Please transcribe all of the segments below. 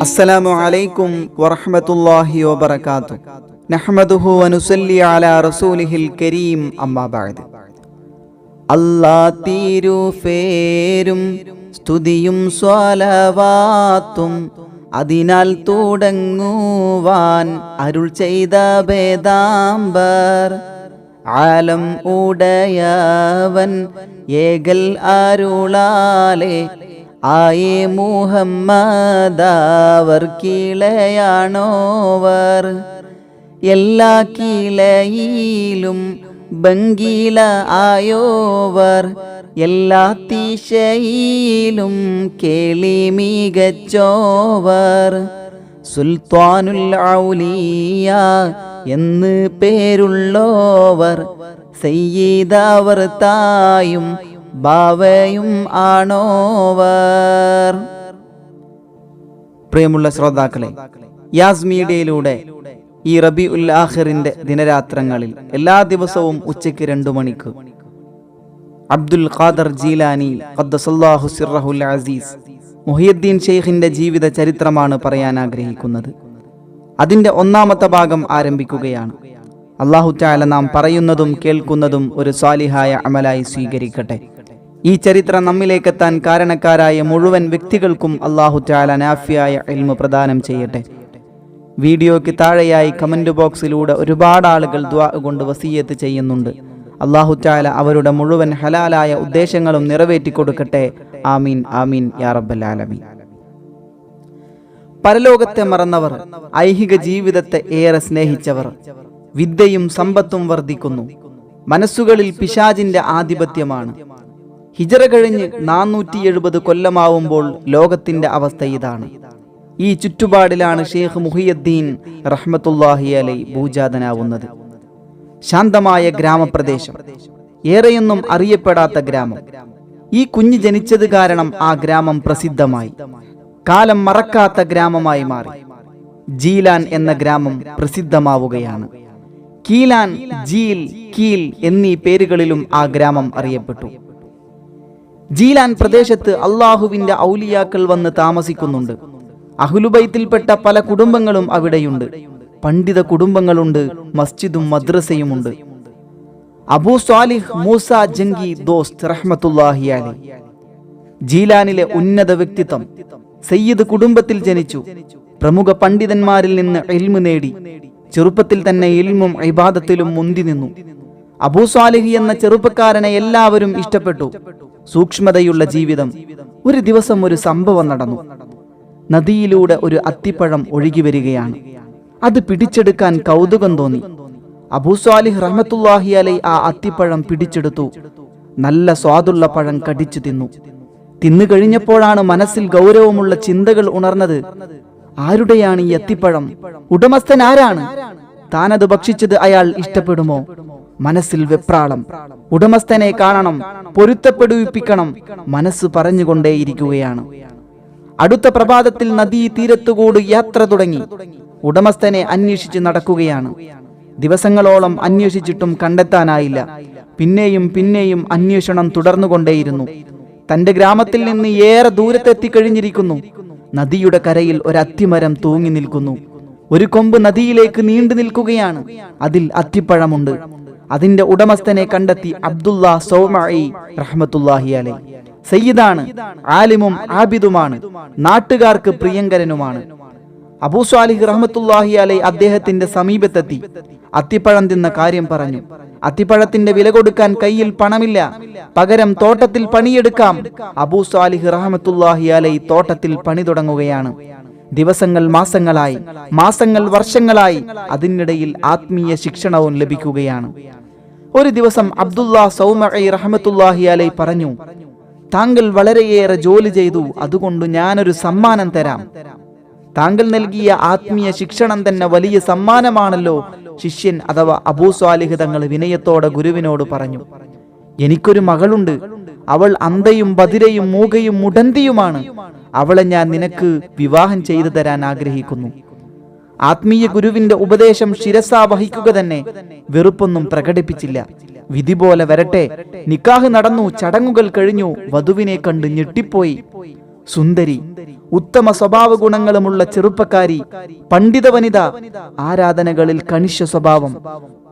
അസ്സലാമു അലൈക്കും വറഹ്മത്തുള്ളാഹി വബറകാതു നഹ്മദുഹു വനുസല്ലി അലാ റസൂലിഹിൽ കരീം അമ്മാ ബഅദ്. അല്ലാ തീരു ഫേരും സ്തുതിയും സ്വലവാത്തും അതിനാൽ തുടങ്ങുവാൻ അരുൾ ചെയ്ത വേദാംബർ. ആലം ഉടയാവൻ ഏകൽ ആരുളാലേ ആയേ മുഹമ്മദാവർ കീളയാണോവർ. എല്ലാ കീളയിലും ബംഗീല ആയോവർ. എല്ലാ തീശയിലും കേളി മികച്ചോവർ. സുൽത്താനുൽ ഔലിയ എന്ന് പേരുള്ളോവർ സയ്യിദാവർ തായും ബാവയും ആണോവർ. പ്രിയമുള്ള ശ്രോതാക്കളെ യാസ് മീഡിയയിലൂടെ ഈ റബി ഉൽ ആഖിറിന്റെ ദിനരാത്രങ്ങളിൽ എല്ലാ ദിവസവും ഉച്ചയ്ക്ക് രണ്ടു മണിക്ക് അബ്ദുൽ ഖാദർ ജീലാനി സിർറഹുൽ അസീസ് മുഹിയുദ്ദീൻ ഷെയ്ഖിന്റെ ജീവിത ചരിത്രമാണ് പറയാൻ ആഗ്രഹിക്കുന്നത്. അതിന്റെ ഒന്നാമത്തെ ഭാഗം ആരംഭിക്കുകയാണ്. അള്ളാഹു ചാല നാം പറയുന്നതും കേൾക്കുന്നതും ഒരു സ്വാലിഹായ അമലായി സ്വീകരിക്കട്ടെ. ഈ ചരിത്രം നമ്മിലേക്കെത്താൻ കാരണക്കാരായ മുഴുവൻ വ്യക്തികൾക്കും അള്ളാഹു ചാല നാഫിയായ എൽമു പ്രദാനം ചെയ്യട്ടെ. വീഡിയോയ്ക്ക് താഴെയായി കമന്റ് ബോക്സിലൂടെ ഒരുപാട് ആളുകൾ ദ്വാ കൊണ്ട് വസീയത്ത് ചെയ്യുന്നുണ്ട്. അള്ളാഹു ചാല അവരുടെ മുഴുവൻ ഹലാലായ ഉദ്ദേശങ്ങളും നിറവേറ്റി കൊടുക്കട്ടെ ആമീൻ ആമീൻ യാ റബ്ബൽ ആലമീൻ. പരലോകത്തെ മറന്നവർ ഐഹിക ജീവിതത്തെ ഏറെ സ്നേഹിച്ചവർ. വിദ്യയും സമ്പത്തും വർദ്ധിക്കുന്നു. മനസ്സുകളിൽ പിശാജിന്റെ ആധിപത്യമാണ്. ഹിജറ കഴിഞ്ഞ് നാനൂറ്റി എഴുപത് കൊല്ലമാവുമ്പോൾ ലോകത്തിന്റെ അവസ്ഥ ഇതാണ്. ഈ ചുറ്റുപാടിലാണ് ഷെയ്ഖ് മുഹിയദ്ദീൻ റഹ്മത്തുല്ലാഹി അലൈ ഭൂജാതനാവുന്നത്. ശാന്തമായ ഗ്രാമപ്രദേശം. ഏറെയൊന്നും അറിയപ്പെടാത്ത ഗ്രാമം. ഈ കുഞ്ഞ് ജനിച്ചത് കാരണം ആ ഗ്രാമം പ്രസിദ്ധമായി. കാലം മറക്കാത്ത ഗ്രാമമായി മാറി. ജീലാൻ എന്ന ഗ്രാമം പ്രസിദ്ധമാവുകയാണ്. കീലാൻ ജീൽ കീൽ എന്നീ പേരുകളിലും ആ ഗ്രാമം അറിയപ്പെട്ടു. ജീലാൻ പ്രദേശത്ത് അള്ളാഹുവിന്റെ ഔലിയാക്കൾ വന്ന് താമസിക്കുന്നുണ്ട്. അഹുലുബൈത്തിൽപ്പെട്ട പല കുടുംബങ്ങളും അവിടെയുണ്ട്. പണ്ഡിത കുടുംബങ്ങളുണ്ട് മസ്ജിദും മദ്രസയുമുണ്ട്. അബൂ സ്വാലിഹ് മൂസ ജംഗി ദോസ്ത് റഹ്മത്തുല്ലാഹി ജീലാനിലെ ഉന്നത വ്യക്തിത്വം സയ്യിദ് കുടുംബത്തിൽ ജനിച്ചു. പ്രമുഖ പണ്ഡിതന്മാരിൽ നിന്ന് എൽമു നേടി. ചെറുപ്പത്തിൽ തന്നെ എൽമും ഇബാദത്തിലും മുന്തി നിന്നു. അബൂ സ്വാലിഹി എന്ന ചെറുപ്പക്കാരനെ എല്ലാവരും ഇഷ്ടപ്പെട്ടു. സൂക്ഷ്മതയുള്ള ജീവിതം. ഒരു ദിവസം ഒരു സംഭവം നടന്നു. നദിയിലൂടെ ഒരു അത്തിപ്പഴം ഒഴുകി വരികയാണ്. അത് പിടിച്ചെടുക്കാൻ കൗതുകം തോന്നി. അബൂസ്വാലിഹ് റഹ്മത്തുല്ലാഹി അലൈ ആ അത്തിപ്പഴം പിടിച്ചെടുത്തു. നല്ല സ്വാദുള്ള പഴം കടിച്ചു തിന്നു. തിന്നു കഴിഞ്ഞപ്പോഴാണ് മനസ്സിൽ ഗൗരവമുള്ള ചിന്തകൾ ഉണർന്നത്. ആരുടെയാണ് ഈ എത്തിപ്പഴം? ഉടമസ്ഥൻ ആരാണ്? താനത് ഭക്ഷിച്ചത് അയാൾ ഇഷ്ടപ്പെടുമോ? മനസ്സിൽ വെപ്രാളം. ഉടമസ്ഥനെ കാണണം പൊരുത്തപ്പെടുവിപ്പിക്കണം മനസ്സ് പറഞ്ഞുകൊണ്ടേയിരിക്കുകയാണ്. അടുത്ത പ്രഭാതത്തിൽ നദീ തീരത്തുകൂടി യാത്ര തുടങ്ങി. ഉടമസ്ഥനെ അന്വേഷിച്ച് നടക്കുകയാണ്. ദിവസങ്ങളോളം അന്വേഷിച്ചിട്ടും കണ്ടെത്താനായില്ല. പിന്നെയും പിന്നെയും അന്വേഷണം തുടർന്നുകൊണ്ടേയിരുന്നു. തന്റെ ഗ്രാമത്തിൽ നിന്ന് ഏറെ ദൂരത്തെത്തിക്കഴിഞ്ഞിരിക്കുന്നു നദിയുടെ കരയിൽ ഒരു അത്തിമരം തൂങ്ങി നിൽക്കുന്നു. ഒരു കൊമ്പ് നദിയിലേക്ക് നീണ്ടു നിൽക്കുകയാണ്. അതിൽ അത്തിപ്പഴമുണ്ട്. അതിന്റെ ഉടമസ്ഥനെ കണ്ടെത്തി അബ്ദുല്ല സൗമഇ റഹ്മത്തുല്ലാഹി സയ്യിദാണ് ആലിമും ആബിദുമാണ് നാട്ടുകാർക്ക് പ്രിയങ്കരനുമാണ്. അബൂ സ്വാലിഹ് റഹ്മത്തുല്ലാഹി അലൈ അദ്ദേഹത്തിന്റെ സമീപത്തെത്തി. അത്തിപ്പഴം തിന്ന കാര്യം പറഞ്ഞു. അത്തിപ്പഴത്തിന്റെ വില കൊടുക്കാൻ കയ്യിൽ പണമില്ല. പകരം തോട്ടത്തിൽ പണിയെടുക്കാം. അബൂ സാലിഹ് റഹമത്തുല്ലാഹി അലൈ തോട്ടത്തിൽ പണി തുടങ്ങുകയാണ്. ദിവസങ്ങൾ മാസങ്ങളായി മാസങ്ങൾ വർഷങ്ങളായി അതിനിടയിൽ ആത്മീയ ശിക്ഷണവും ലഭിക്കുകയാണ്. ഒരു ദിവസം അബ്ദുല്ലാ സൗമഇ റഹമത്തുല്ലാഹി അലൈ പറഞ്ഞു താങ്കൾ വളരെയേറെ ജോലി ചെയ്തു അതുകൊണ്ട് ഞാനൊരു സമ്മാനം തരാം. താങ്കൾ നൽകിയ ആത്മീയ ശിക്ഷണം തന്നെ വലിയ സമ്മാനമാണല്ലോ ശിഷ്യൻ അഥവാ അബൂ സ്വാലിഹ് തങ്ങൾ വിനയത്തോടെ ഗുരുവിനോട് പറഞ്ഞു എനിക്കൊരു മകളുണ്ട്. അവൾ അന്തയും ബതിരയും മൂകയും മുടന്തിയുമാണ്. അവളെ ഞാൻ നിനക്ക് വിവാഹം ചെയ്തു തരാൻ ആഗ്രഹിക്കുന്നു. ആത്മീയ ഗുരുവിന്റെ ഉപദേശം ശിരസാ വഹിക്കുക തന്നെ വെറുപ്പൊന്നും പ്രകടിപ്പിച്ചില്ല. വിധി പോലെ വരട്ടെ. നിക്കാഹ് നടന്നു ചടങ്ങുകൾ കഴിഞ്ഞു. വധുവിനെ കണ്ട് ഞെട്ടിപ്പോയി. സുന്ദരി ഉത്തമ സ്വഭാവ ഗുണങ്ങളുമുള്ള ചെറുപ്പക്കാരി പണ്ഡിത വനിത ആരാധനകളിൽ കണിശ സ്വഭാവം.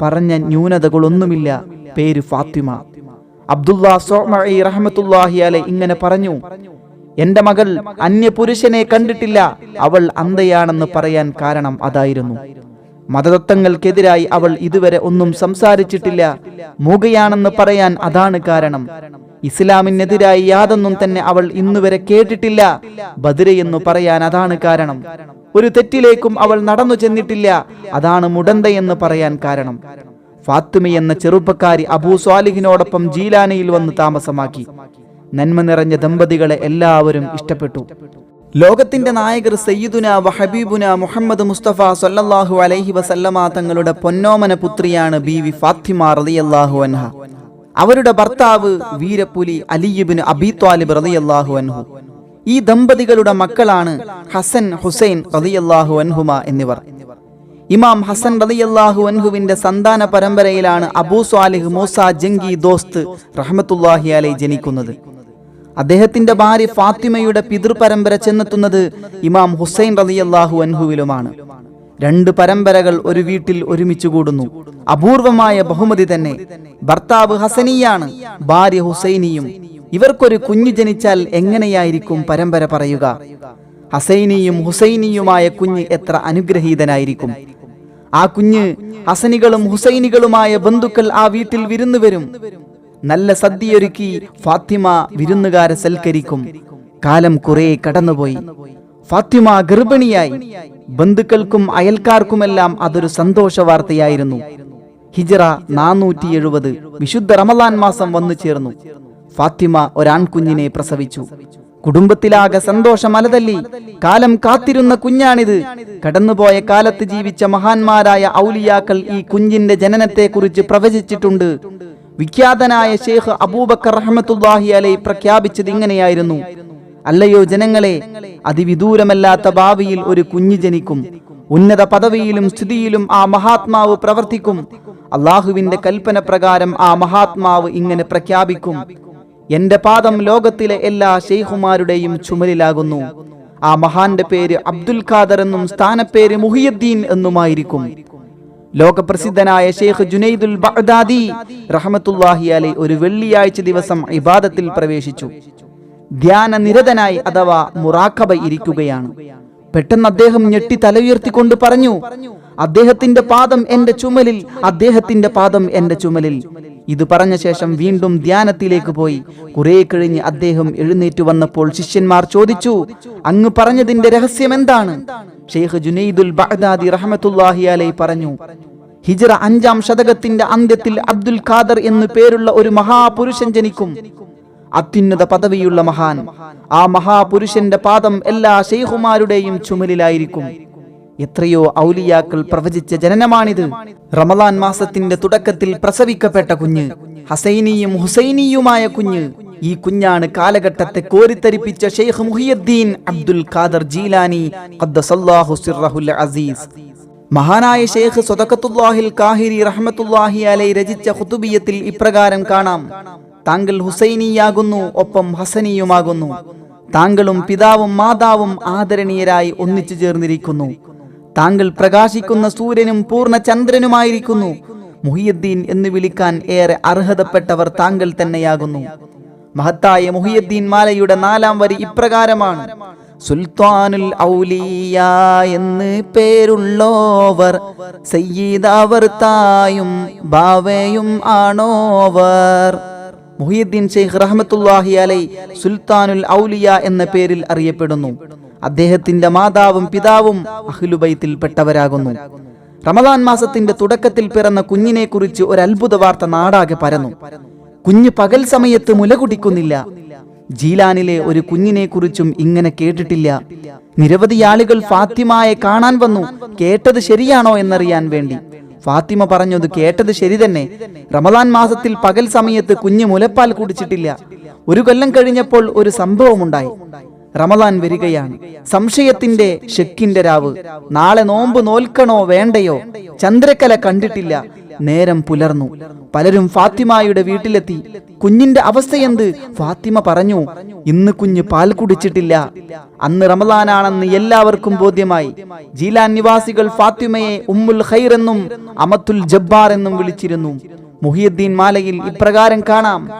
പറഞ്ഞ ന്യൂനതകളൊന്നുമില്ല. പേര് ഫാത്തിമ. അബ്ദുല്ലാ സോമഈ റഹ്മത്തുല്ലാഹി ഇങ്ങനെ പറഞ്ഞു എന്റെ മകൾ അന്യ പുരുഷനെ കണ്ടിട്ടില്ല. അവൾ അന്തയാണെന്ന് പറയാൻ കാരണം അതായിരുന്നു. മതതത്വങ്ങൾക്കെതിരായി അവൾ ഇതുവരെ ഒന്നും സംസാരിച്ചിട്ടില്ല. മൂകയാണെന്ന് പറയാൻ അതാണ് കാരണം. ഇസ്ലാമിനെതിരായി യാതൊന്നും തന്നെ അവൾ ഇന്നുവരെ കേട്ടിട്ടില്ല. ബദിരയെന്നു പറയാൻ അതാണ് കാരണം. ഒരു തെറ്റിലേക്കും അവൾ നടന്നു ചെന്നിട്ടില്ല. അതാണ് മുടന്തയെന്ന് പറയാൻ കാരണം. ഫാത്തിമ എന്ന ചെറുപ്പക്കാരി അബൂ സ്വാലിഹിനോടൊപ്പം ജീലാനയിൽ വന്ന് താമസമാക്കി. നന്മ നിറഞ്ഞ ദമ്പതികളെ എല്ലാവരും ഇഷ്ടപ്പെട്ടു. ലോകത്തിന്റെ നായകർ സയ്യിദുന വഹബീബുന മുഹമ്മദ് മുസ്തഫ സൊല്ലാഹു അലൈഹി വസല്ലമ തങ്ങളുടെ പൊന്നോമന പുത്രിയാണ് ബി ബീവി ഫാത്തിമ റളിയല്ലാഹു അൻഹ. അവരുടെ ഭർത്താവ് വീരപ്പുലി അലിയുബിന് അബി ത്വാലിബ് റളിയല്ലാഹു അൻഹു. ഈ ദമ്പതികളുടെ മക്കളാണ് ഹസൻ ഹുസൈൻ റതിയല്ലാഹു അൻഹുമ എന്നിവർ. ഇമാം ഹസൻ റതിയല്ലാഹു അൻഹുവിന്റെ സന്താന പരമ്പരയിലാണ് അബൂ സ്വാലിഹ് മൂസ ജംഗി ദോസ്ത് റഹ്മത്തുല്ലാഹി അലൈ ജനിക്കുന്നത്. അദ്ദേഹത്തിന്റെ ഭാര്യ ഫാത്തിമയുടെ പിതൃപരമ്പര ചെന്നെത്തുന്നത് ഇമാം ഹുസൈൻ റതിയല്ലാഹു അൻഹുവിലുമാണ്. രണ്ട് പരമ്പരകൾ ഒരു വീട്ടിൽ ഒരുമിച്ച് കൂടുന്നു. അപൂർവമായ ബഹുമതി തന്നെ. ഭർത്താവ് ഹസനിയാണ് ഭാര്യ ഹുസൈനിയും. ഇവർക്കൊരു കുഞ്ഞു ജനിച്ചാൽ എങ്ങനെയായിരിക്കും പരമ്പര പറയുക? ഹസൈനിയും ഹുസൈനിയുമായ കുഞ്ഞ് എത്ര അനുഗ്രഹീതനായിരിക്കും? ആ കുഞ്ഞ് ഹസനികളും ഹുസൈനികളുമായ ബന്ധുക്കൾ ആ വീട്ടിൽ വിരുന്നു വരും. നല്ല സദ്യയൊരുക്കി ഫാത്തിമ വിരുന്നുകാരെ സൽക്കരിക്കും. കാലം കുറെ കടന്നുപോയി. ഫാത്തിമ ഗർഭിണിയായി. ബന്ധുക്കൾക്കും അയൽക്കാർക്കുമെല്ലാം അതൊരു സന്തോഷ വാർത്തയായിരുന്നു. ഹിജറ നാനൂറ്റി എഴുപത് വിശുദ്ധ റമലാൻ മാസം വന്നു ചേർന്നു. ഫാത്തിമ ഒരാൺകുഞ്ഞിനെ പ്രസവിച്ചു. കുടുംബത്തിലാകെ സന്തോഷം അലതല്ലി കാലം കാത്തിരുന്ന കുഞ്ഞാണിത്. കടന്നുപോയ കാലത്ത് ജീവിച്ച മഹാന്മാരായ ഔലിയാക്കൾ ഈ കുഞ്ഞിന്റെ ജനനത്തെക്കുറിച്ച് പ്രവചിച്ചിട്ടുണ്ട്. വിഖ്യാതനായ ഷേഖ് അബൂബക്കർ റഹ്മത്തുല്ലാഹി അലൈ പ്രഖ്യാപിച്ചത് ഇങ്ങനെയായിരുന്നു. അല്ലയോ ജനങ്ങളെ അതിവിദൂരമല്ലാത്ത ഭാവിയിൽ ഒരു കുഞ്ഞു ജനിക്കും. ഉന്നത പദവിയിലും സ്ഥിതിയിലും ആ മഹാത്മാവ് പ്രവർത്തിക്കും. അള്ളാഹുവിന്റെ കൽപ്പന പ്രകാരം ആ മഹാത്മാവ് ഇങ്ങനെ പ്രഖ്യാപിക്കും. എന്റെ പാദം ലോകത്തിലെ എല്ലാ ഷെയ്ഖുമാരുടെയും ചുമലിലാകുന്നു. ആ മഹാന്റെ പേര് അബ്ദുൽ ഖാദർ എന്നും സ്ഥാനപ്പേര് മുഹിയുദ്ദീൻ എന്നുമായിരിക്കും. ലോകപ്രസിദ്ധനായ ഷെയ്ഖ് ജുനൈദുൽ ബഗ്ദാദി റഹമത്തുല്ലാഹി അലൈ ഒരു വെള്ളിയാഴ്ച ദിവസം ഇബാദത്തിൽ പ്രവേശിച്ചു. ധ്യാന നിരതനായി അഥവാ മുറാഖബ ഇരിക്കുകയാണ്. പെട്ടെന്ന് അദ്ദേഹം ഞെട്ടി തല ഉയർത്തിക്കൊണ്ട് പറഞ്ഞു അദ്ദേഹത്തിന്റെ പാദം എന്റെ ചുമലിൽ അദ്ദേഹത്തിന്റെ പാദം എന്റെ ചുമലിൽ. ഇത് പറഞ്ഞ ശേഷം വീണ്ടും ധ്യാനത്തിലേക്ക് പോയി. കുറെ കഴിഞ്ഞ് അദ്ദേഹം എഴുന്നേറ്റ് വന്നപ്പോൾ ശിഷ്യന്മാർ ചോദിച്ചു അങ്ങ് പറഞ്ഞതിന്റെ രഹസ്യം എന്താണ്? ഷെയ്ഖ് ജുനൈദുൽ ബഹദാദി റഹമത്തുല്ലാഹി അലൈ പറഞ്ഞു ഹിജറ അഞ്ചാം ശതകത്തിന്റെ അന്ത്യത്തിൽ അബ്ദുൽ ഖാദർ എന്നു പേരുള്ള ഒരു മഹാപുരുഷൻ ജനിക്കും. അത്യുന്നത പദവിയുള്ള മഹാൻ. ആ മഹാപുരുഷന്റെ പാദം എല്ലാ ഷെയ്ഖുമാരുടെയും ചുമലിലായിരിക്കും. എത്രയോ ഔലിയാക്കൾ പ്രവചിച്ച ജനനമാണിത്. റമലാൻ മാസത്തിന്റെ തുടക്കത്തിൽ പ്രസവിക്കപ്പെട്ട കുഞ്ഞ് ഹസൈനിയും ഹുസൈനിയുമായ കുഞ്ഞ് ഈ കുഞ്ഞാണ് കാലഘട്ടത്തെ കോരിത്തരിപ്പിച്ച ഷെയ്ഖ് മുഹിയുദ്ദീൻ അബ്ദുൽ ഖാദർ ജീലാനി അസീസ്. മഹാനായ ഷെയ്ഖ് സ്വതക്കത്തുല്ലാഹിൽ കാഹിരി റഹ്മത്തുല്ലാഹി അലൈ രചിച്ച ഖുതുബിയത്തിൽ ഇപ്രകാരം കാണാം. താങ്കൾ ഹുസൈനിയാകുന്നു ഒപ്പം ഹസനിയുമാകുന്നു. താങ്കളും പിതാവും മാതാവും ആദരണീയരായി ഒന്നിച്ചു ചേർന്നിരിക്കുന്നു. താങ്കൾ പ്രകാശിക്കുന്ന സൂര്യനും പൂർണ ചന്ദ്രനുമായിരിക്കുന്നു. മുഹിയുദ്ദീൻ എന്ന് വിളിക്കാൻ ഏറെ അർഹതപ്പെട്ടവർ താങ്കൾ തന്നെയാകുന്നു. മഹത്തായ മുഹിയുദ്ദീൻ മാലയുടെ നാലാം വരി ഇപ്രകാരമാണ്. സുൽത്താനുൽ ഔലിയ എന്ന് പേരുള്ളോവർ തായും ബാവയും ആണോവർ. മുഹിയുദ്ദീൻ ഷെയ്ഖ് റഹ്മത്തുല്ലാഹി അലൈ സുൽത്താനുൽ ഔലിയ എന്ന പേരിൽ അറിയപ്പെടുന്നു. അദ്ദേഹത്തിന്റെ മാതാവും പിതാവും അഹ്ലുബൈത്തിൽപ്പെട്ടവരാകുന്നു റമദാൻ മാസത്തിന്റെ തുടക്കത്തിൽ പിറന്ന കുഞ്ഞിനെ കുറിച്ച് ഒരു അത്ഭുത വാർത്ത നാടാകെ പരന്നു. കുഞ്ഞ് പകൽ സമയത്ത് മുല കുടിക്കുന്നില്ല. ജീലാനിലെ ഒരു കുഞ്ഞിനെ കുറിച്ചും ഇങ്ങനെ കേട്ടിട്ടില്ല. നിരവധി ആളുകൾ ഫാത്തിമായെ കാണാൻ വന്നു. കേട്ടത് ശരിയാണോ എന്നറിയാൻ വേണ്ടി. ഫാത്തിമ പറഞ്ഞത് കേട്ടത് ശരി തന്നെ. റമദാൻ മാസത്തിൽ പകൽ സമയത്ത് കുഞ്ഞു മുലപ്പാൽ കുടിച്ചിട്ടില്ല. ഒരു കൊല്ലം കഴിഞ്ഞപ്പോൾ ഒരു സംഭവമുണ്ടായി. റമദാൻ വരികയാണ്. സംശയത്തിന്റെ ഷെക്കിന്റെ രാവ്. നാളെ നോമ്പ് നോൽക്കണോ വേണ്ടയോ? ചന്ദ്രക്കല കണ്ടിട്ടില്ല. നേരം പുലർന്നു. പലരും ഫാത്തിമായുടെ വീട്ടിലെത്തി. കുഞ്ഞിന്റെ അവസ്ഥയെന്ത്? ഫാത്തിമ പറഞ്ഞു ഇന്ന് കുഞ്ഞ് പാൽ കുടിച്ചിട്ടില്ല. അന്ന് റമദാനാണെന്ന് എല്ലാവർക്കും ബോധ്യമായി. ജീലാൻ നിവാസികൾ ഫാത്തിമയെ ഉമ്മുൽ ഖൈർ എന്നും അമത്തുൽ ജബ്ബാർ എന്നും വിളിച്ചിരുന്നു. മുഹിയുദ്ദീൻ മാലയിൽ ഇപ്രകാരം കാണാം.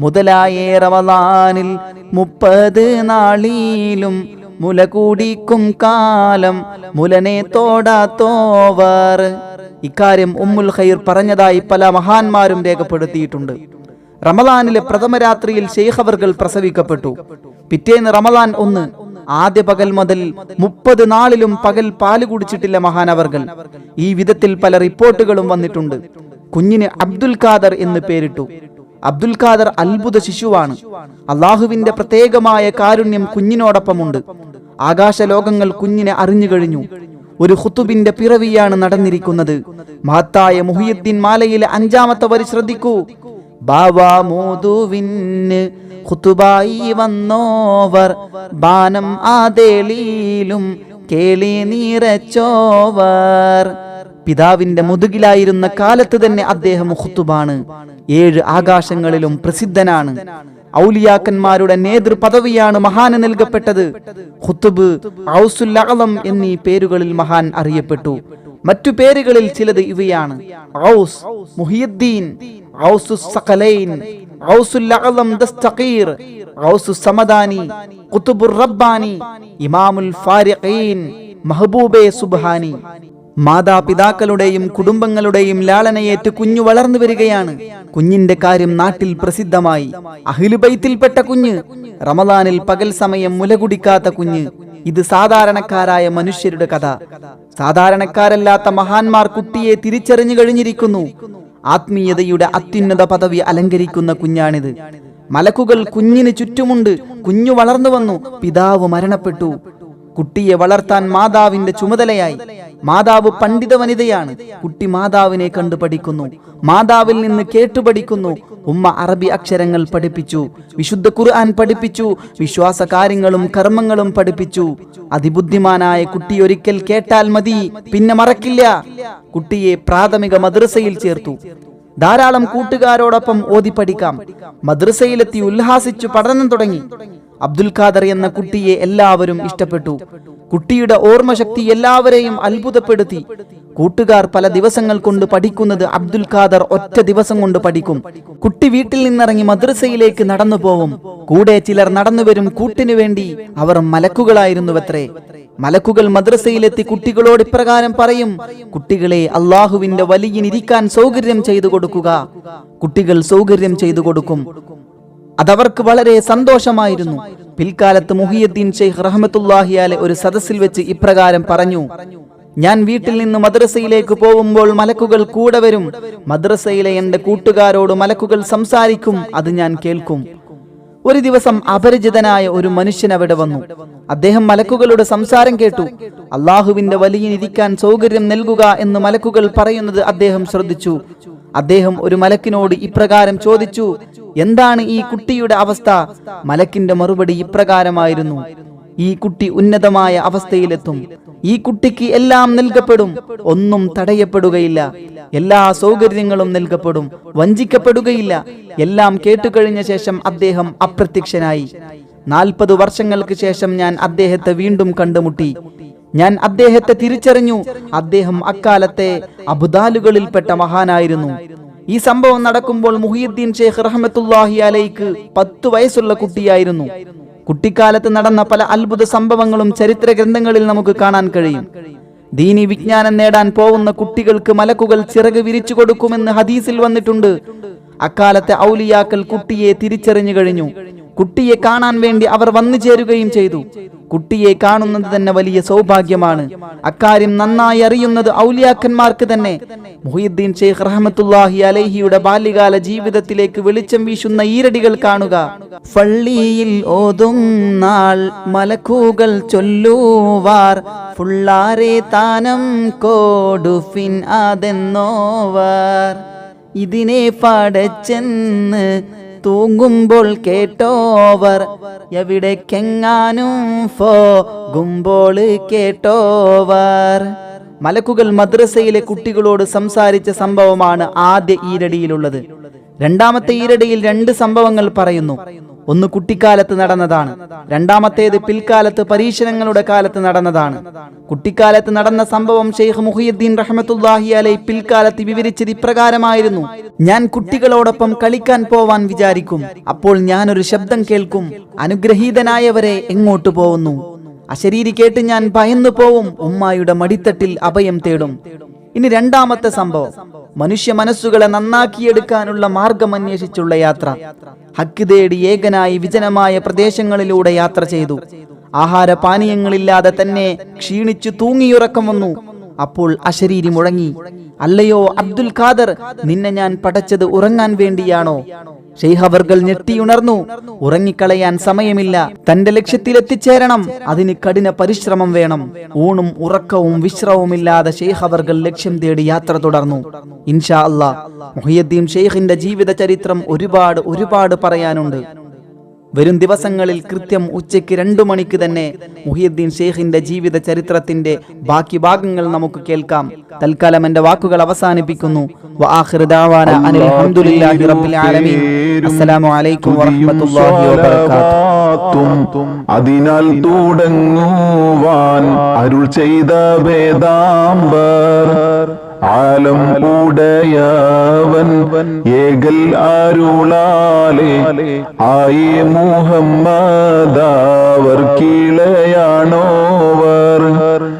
മുതലായ റമദാനിൽ മുപ്പത് നാളിലും മുല കൂടിക്കും കാലം. മുലനെ തോടാത്തോവർ ഇക്കാര്യം ഉമ്മുൽ ഖൈർ പറഞ്ഞതായി പല മഹാന്മാരും രേഖപ്പെടുത്തിയിട്ടുണ്ട്. റമദാനിലെ പ്രഥമ രാത്രിയിൽ ശൈഖവർകൾ പ്രസവിക്കപ്പെട്ടു. പിറ്റേന്ന് റമദാൻ ഒന്ന് ആദ്യ പകൽ മുതൽ മുപ്പത് നാളിലും പകൽ പാൽ കുടിച്ചിട്ടില്ല മഹാനവർകൾ ഈ വിധത്തിൽ പല റിപ്പോർട്ടുകളും വന്നിട്ടുണ്ട്. കുഞ്ഞിന് അബ്ദുൽ ഖാദർ എന്ന് പേരിട്ടു. അബ്ദുൽ ഖാദർ അത്ഭുത ശിശുവാണ്. അള്ളാഹുവിന്റെ പ്രത്യേകമായ കാരുണ്യം കുഞ്ഞിനോടൊപ്പമുണ്ട്. ആകാശലോകങ്ങൾ കുഞ്ഞിനെ അറിഞ്ഞു കഴിഞ്ഞു. ഒരു ഹുത്തുബിന്റെ പിറവിയാണ് നടന്നിരിക്കുന്നത്. മഹത്തായ മുഹിയുദ്ദീൻ മാലയിലെ അഞ്ചാമത്തെ വരി ശ്രദ്ധിക്കൂ. ബാവാ മോതുവിന് ഹുത്തുബായി വന്നോവർ ബാനം ആദേളിയിലും കേളി നീരച്ചോവർ. പിതാവിന്റെ മുതുകിലായിരുന്ന കാലത്ത് തന്നെ അദ്ദേഹം ഹുത്തുബാണ് ഏഴ് ആകാശങ്ങളിലും പ്രസിദ്ധനാണ്. ഔലിയാക്കന്മാരുടെ നേതൃ പദവിയാണ് മഹാന് നൽകപ്പെട്ടത്. ഹുത്തുബ് അഅലം എന്നീ പേരുകളിൽ മഹാൻ അറിയപ്പെട്ടു. മറ്റു പേരുകളിൽ ചിലത് ഇവയാണ്. ഔസ് മുഹിയുദ്ദീൻ ഔസു സഖലൈൻ അഅലം ദസ്തഖീർ ഖുതുബുർ റബ്ബാനി ഇമാമുൽ ഫാരിഖീൻ മഹബൂബെ സുബ്ഹാനി. മാതാപിതാക്കളുടെയും കുടുംബങ്ങളുടെയും ലാളനയേറ്റ് കുഞ്ഞു വളർന്നു വരികയാണ്. കുഞ്ഞിന്റെ കാര്യം നാട്ടിൽ പ്രസിദ്ധമായി. അഹിലുബൈത്തിൽപ്പെട്ട കുഞ്ഞ്. റമദാനിൽ പകൽ സമയം മുലകുടിക്കാത്ത കുഞ്ഞ്. ഇത് സാധാരണക്കാരായ മനുഷ്യരുടെ കഥ. സാധാരണക്കാരല്ലാത്ത മഹാന്മാർ കുട്ടിയെ തിരിച്ചറിഞ്ഞു കഴിഞ്ഞിരിക്കുന്നു. ആത്മീയതയുടെ അത്യുന്നത പദവി അലങ്കരിക്കുന്ന കുഞ്ഞാണിത്. മലക്കുകൾ കുഞ്ഞിന് ചുറ്റുമുണ്ട്. കുഞ്ഞു വളർന്നു വന്നു. പിതാവ് മരണപ്പെട്ടു. കുട്ടിയെ വളർത്താൻ മാതാവിന്റെ ചുമതലയായി. മാതാവ് പണ്ഡിത വനിതയാണ് കുട്ടി മാതാവിനെ കണ്ടു പഠിക്കുന്നു. മാതാവിൽ നിന്ന് കേട്ടു പഠിക്കുന്നു. ഉമ്മ അറബി അക്ഷരങ്ങൾ പഠിപ്പിച്ചു. വിശുദ്ധ ഖുർആൻ പഠിപ്പിച്ചു. വിശ്വാസ കാര്യങ്ങളും കർമ്മങ്ങളും പഠിപ്പിച്ചു. അതിബുദ്ധിമാനായ കുട്ടി ഒരിക്കൽ കേട്ടാൽ മതി. പിന്നെ മറക്കില്ല. കുട്ടിയെ പ്രാഥമിക മദ്രസയിൽ ചേർത്തു. ധാരാളം കൂട്ടുകാരോടൊപ്പം ഓതി പഠിക്കാം. മദ്രസയിലെത്തി ഉല്ലാസിച്ചു പഠനം തുടങ്ങി. അബ്ദുൽ ഖാദർ എന്ന കുട്ടിയെ എല്ലാവരും ഇഷ്ടപ്പെട്ടു. കുട്ടിയുടെ ഓർമ്മശക്തി എല്ലാവരെയും അത്ഭുതപ്പെടുത്തി. കൂട്ടുകാർ പല ദിവസങ്ങൾ കൊണ്ട് പഠിക്കുന്നത് അബ്ദുൽ ഖാദർ ഒറ്റ ദിവസം കൊണ്ട് പഠിക്കും. കുട്ടി വീട്ടിൽ നിന്നിറങ്ങി മദ്രസയിലേക്ക് നടന്നു പോവും. കൂടെ ചിലർ നടന്നു വരും കൂട്ടിനു വേണ്ടി. അവർ മലക്കുകളായിരുന്നുവത്രേ. മലക്കുകൾ മദ്രസയിലെത്തി കുട്ടികളോട് ഇപ്രകാരം പറയും കുട്ടികളെ അള്ളാഹുവിന്റെ വലിയനിരിക്കാൻ സൗകര്യം ചെയ്തു കൊടുക്കുക. കുട്ടികൾ സൗകര്യം ചെയ്തു കൊടുക്കും. അതവർക്ക് വളരെ സന്തോഷമായിരുന്നു. പിൽക്കാലത്ത് മുഹിയുദ്ദീൻ ഷെയ്ഖ് റഹ്മത്തുല്ലാഹിയാലെ ഒരു സദസ്സിൽ വെച്ച് ഇപ്രകാരം പറഞ്ഞു. ഞാൻ വീട്ടിൽ നിന്ന് മദ്രസയിലേക്ക് പോകുമ്പോൾ മലക്കുകൾ കൂടെ വരും. മദ്രസയിലെ എന്റെ കൂട്ടുകാരോട് മലക്കുകൾ സംസാരിക്കും അത് ഞാൻ കേൾക്കും. ഒരു ദിവസം അപരിചിതനായ ഒരു മനുഷ്യൻ അവിടെ വന്നു. അദ്ദേഹം മലക്കുകളുടെ സംസാരം കേട്ടു. അള്ളാഹുവിന്റെ വലിയനിരിക്കാൻ സൗകര്യം നൽകുക എന്ന് മലക്കുകൾ പറയുന്നത് അദ്ദേഹം ശ്രദ്ധിച്ചു. അദ്ദേഹം ഒരു മലക്കിനോട് ഇപ്രകാരം ചോദിച്ചു എന്താണ് ഈ കുട്ടിയുടെ അവസ്ഥ? മലക്കിന്റെ മറുപടി ഇപ്രകാരമായിരുന്നു. ഈ കുട്ടി ഉന്നതമായ അവസ്ഥയിലെത്തും. ഈ കുട്ടിക്ക് എല്ലാം നൽകപ്പെടും. ഒന്നും തടയപ്പെടുകയില്ല. എല്ലാ സൗകര്യങ്ങളും നൽകപ്പെടും. വഞ്ചിക്കപ്പെടുകയില്ല. എല്ലാം കേട്ടുകഴിഞ്ഞ ശേഷം അദ്ദേഹം അപ്രത്യക്ഷനായി. നാൽപ്പത് വർഷങ്ങൾക്ക് ശേഷം ഞാൻ അദ്ദേഹത്തെ വീണ്ടും കണ്ടുമുട്ടി. ഞാൻ അദ്ദേഹത്തെ തിരിച്ചറിഞ്ഞു. അദ്ദേഹം അക്കാലത്തെ അബുദാലുകളിൽപ്പെട്ട മഹാനായിരുന്നു. ഈ സംഭവം നടക്കുമ്പോൾ മുഹിയുദ്ദീൻ ഷെയ്ഖ് റഹ്മത്തുല്ലാഹി അലൈക്ക് പത്തു വയസ്സുള്ള കുട്ടിയായിരുന്നു. കുട്ടിക്കാലത്ത് നടന്ന പല അത്ഭുത സംഭവങ്ങളും ചരിത്ര ഗ്രന്ഥങ്ങളിൽ നമുക്ക് കാണാൻ കഴിയും. ദീനി വിജ്ഞാനം നേടാൻ പോകുന്ന കുട്ടികൾക്ക് മലക്കുകൾ ചിറക് വിരിച്ചു കൊടുക്കുമെന്ന് ഹദീസിൽ വന്നിട്ടുണ്ട്. അക്കാലത്തെ ഔലിയാക്കൾ കുട്ടിയെ തിരിച്ചറിഞ്ഞു കഴിഞ്ഞു. കുട്ടിയെ കാണാൻ വേണ്ടി അവർ വന്നു ചേരുകയും ചെയ്തു. കുട്ടിയെ കാണുന്നത് തന്നെ വലിയ സൗഭാഗ്യമാണ്. അക്കാര്യം നന്നായി അറിയുന്നത് ഔലിയാക്കന്മാർക്ക് തന്നെ. മുഹിയുദ്ദീൻ ഷെയ്ഖ് റഹമത്തുല്ലാഹി അലൈഹിയുടെ ബാല്യകാല ജീവിതത്തിലേക്ക് വെളിച്ചം വീശുന്ന ഈരടികൾ കാണുക. പള്ളിയിൽ ഓതും നാൾ മലക്കൂകൾ ചൊല്ലുവാർ. ഫുള്ളാരെ താനം കോടുഫിൻ അതെന്നോവാർ ഇതിനെ പടച്ചെന്ന് തൂങ്ങുമ്പോൾ കേട്ടോവർ. എവിടേക്കെങ്ങാനും പോകുമ്പോൾ കേട്ടോവർ. മലക്കുകൾ മദ്രസയിലെ കുട്ടികളോട് സംസാരിച്ച സംഭവമാണ് ആദ്യ ഈരടിയിലുള്ളത്. രണ്ടാമത്തെ ഈരടിയിൽ രണ്ട് സംഭവങ്ങൾ പറയുന്നു. ഒന്ന് കുട്ടിക്കാലത്ത് നടന്നതാണ്. രണ്ടാമത്തേത് പിൽക്കാലത്ത് പരീക്ഷണങ്ങളുടെ കാലത്ത് നടന്നതാണ്. കുട്ടിക്കാലത്ത് നടന്ന സംഭവം ഷെയ്ഖ് മുഹിയുദ്ദീൻ റഹ്മത്തുല്ലാഹി അലൈ പിൽക്കാലത്ത് വിവരിച്ചത് ഇപ്രകാരമായിരുന്നു. ഞാൻ കുട്ടികളോടൊപ്പം കളിക്കാൻ പോവാൻ വിചാരിക്കും. അപ്പോൾ ഞാനൊരു ശബ്ദം കേൾക്കും. അനുഗ്രഹീതനായവരെ എങ്ങോട്ട് പോകുന്നു? അശരീരി കേട്ട് ഞാൻ ഭയന്നു പോവും. ഉമ്മായുടെ മടിത്തട്ടിൽ അഭയം തേടും. ഇനി രണ്ടാമത്തെ സംഭവം. മനുഷ്യ മനസ്സുകളെ നന്നാക്കിയെടുക്കാനുള്ള മാർഗം അന്വേഷിച്ചുള്ള യാത്ര. ഹക്ക് തേടി ഏകനായി വിജനമായ പ്രദേശങ്ങളിലൂടെ യാത്ര ചെയ്തു. ആഹാര പാനീയങ്ങളില്ലാതെ തന്നെ ക്ഷീണിച്ചു തൂങ്ങിയുറക്കം വന്നു. അപ്പോൾ അശരീരി മുഴങ്ങി. അല്ലയോ അബ്ദുൽ ഖാദർ നിന്നെ ഞാൻ പടച്ചത് ഉറങ്ങാൻ വേണ്ടിയാണോ? ഷെയ്ഹവർഗൽ ഞെട്ടിയുണർന്നു ഉറങ്ങിക്കളയാൻ സമയമില്ല. തന്റെ ലക്ഷ്യത്തിലെത്തിച്ചേരണം അതിന് കഠിന പരിശ്രമം വേണം. ഊണും ഉറക്കവും വിശ്രമവുമില്ലാതെ ഷെയ്ഹവർഗൽ ലക്ഷ്യം തേടി യാത്ര തുടർന്നു. ഇൻഷാ അല്ലാ മുഹിയദ്ദീൻ ഷെയ്ഖിന്റെ ജീവിത ചരിത്രം ഒരുപാട് ഒരുപാട് പറയാനുണ്ട്. വരും ദിവസങ്ങളിൽ കൃത്യം ഉച്ചയ്ക്ക് രണ്ടു മണിക്ക് തന്നെ മുഹിയുദ്ദീൻ ഷെയ്ഖിന്റെ ജീവിത ചരിത്രത്തിന്റെ ബാക്കി ഭാഗങ്ങൾ നമുക്ക് കേൾക്കാം. തൽക്കാലം എന്റെ വാക്കുകൾ അവസാനിപ്പിക്കുന്നു. അതിനാൽ തുടങ്ങുവാൻ അരുൾ ചെയ്ത വേദാംബർ. ആലം കൂടയാവൻ ഏകൽ ആരുളാലേ. ആയി മുഹമ്മദാവർ കീഴയാണോവർ